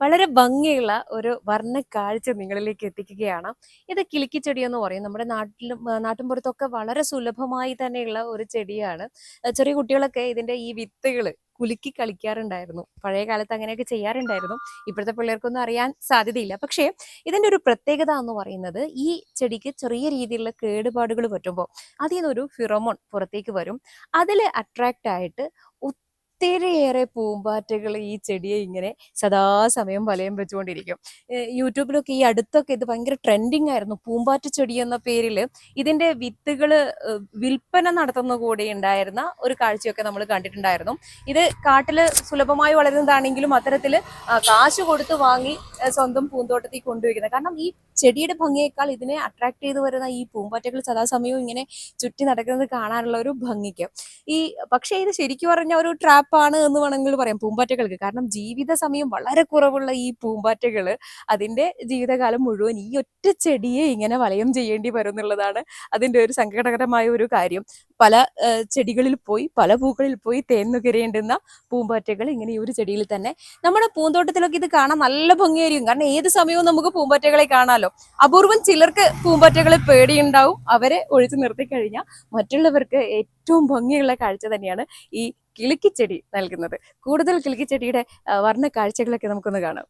വളരെ ഭംഗിയുള്ള ഒരു വർണ കാഴ്ച നിങ്ങളിലേക്ക് എത്തിക്കുകയാണ്. ഇത് കിളിക്കിച്ചെടി എന്ന് പറയും. നമ്മുടെ നാട്ടിലും നാട്ടിൻപുറത്തൊക്കെ വളരെ സുലഭമായി തന്നെയുള്ള ഒരു ചെടിയാണ്. ചെറിയ കുട്ടികളൊക്കെ ഇതിന്റെ ഈ വിത്തുകൾ കുലുക്കി കളിക്കാറുണ്ടായിരുന്നു. പഴയ കാലത്ത് അങ്ങനെയൊക്കെ ചെയ്യാറുണ്ടായിരുന്നു. ഇപ്പോഴത്തെ പിള്ളേർക്കൊന്നും അറിയാൻ സാധ്യതയില്ല. പക്ഷേ ഇതിന്റെ ഒരു പ്രത്യേകത എന്ന് പറയുന്നത് ഈ ചെടിക്ക് ചെറിയ രീതിയിലുള്ള കേടുപാടുകൾ പറ്റുമ്പോൾ അതിൽ നിന്നൊരു ഫിറോമോൺ പുറത്തേക്ക് വരും. അതിൽ അട്രാക്റ്റ് ആയിട്ട് ഒത്തിരിയേറെ പൂമ്പാറ്റകൾ ഈ ചെടിയെ ഇങ്ങനെ സദാസമയം വലയം വെച്ചുകൊണ്ടിരിക്കും. യൂട്യൂബിലൊക്കെ ഈ അടുത്തൊക്കെ ഇത് ഭയങ്കര ട്രെൻഡിങ് ആയിരുന്നു. പൂമ്പാറ്റ ചെടി എന്ന പേരിൽ ഇതിന്റെ വിത്തുകൾ വിൽപ്പന നടത്തുന്ന കൂടി ഉണ്ടായിരുന്ന ഒരു കാഴ്ചയൊക്കെ നമ്മൾ കണ്ടിട്ടുണ്ടായിരുന്നു. ഇത് കാട്ടിൽ സുലഭമായി വളരുന്നതാണെങ്കിലും അത്തരത്തിൽ കാശ് കൊടുത്ത് വാങ്ങി സ്വന്തം പൂന്തോട്ടത്തിൽ കൊണ്ടുവയ്ക്കുന്നത് കാരണം ഈ ചെടിയുടെ ഭംഗിയേക്കാൾ ഇതിനെ അട്രാക്ട് ചെയ്ത് വരുന്ന ഈ പൂമ്പാറ്റകൾ സദാസമയവും ഇങ്ങനെ ചുറ്റി നടക്കുന്നത് കാണാനുള്ള ഒരു ഭംഗിക്ക്. ഈ പക്ഷേ ഇത് ശരിക്കും പറഞ്ഞ ഒരു ട്രാപ്പാണ് എന്ന് വേണമെങ്കിൽ പറയാം പൂമ്പാറ്റകൾക്ക്. കാരണം ജീവിത സമയം വളരെ കുറവുള്ള ഈ പൂമ്പാറ്റകൾ അതിന്റെ ജീവിതകാലം മുഴുവൻ ഈ ഒറ്റ ചെടിയെ ഇങ്ങനെ വലയം ചെയ്യേണ്ടി വരും എന്നുള്ളതാണ് അതിന്റെ ഒരു സങ്കടകരമായ ഒരു കാര്യം. പല ചെടികളിൽ പോയി പല പൂക്കളിൽ പോയി തേൻ നുകരേണ്ടുന്ന പൂമ്പാറ്റകൾ ഇങ്ങനെ ഈ ഒരു ചെടിയിൽ തന്നെ. നമ്മുടെ പൂന്തോട്ടത്തിലൊക്കെ ഇത് കാണാൻ നല്ല ഭംഗിയായിരിക്കും. കാരണം ഏത് സമയവും നമുക്ക് പൂമ്പാറ്റകളെ കാണാമല്ലോ അപൂർവം ചിലർക്ക് പൂമ്പാറ്റകളെ പേടിയുണ്ടാവും. അവരെ ഒഴിച്ചു നിർത്തി കഴിഞ്ഞാൽ മറ്റുള്ളവർക്ക് ഏറ്റവും ഭംഗിയുള്ള കാഴ്ച തന്നെയാണ് ഈ കിളിക്കിച്ചെടി നൽകുന്നത്. കൂടുതൽ കിളിക്കിച്ചെടിയുടെ വർണ കാഴ്ചകളൊക്കെ നമുക്കൊന്ന് കാണാം.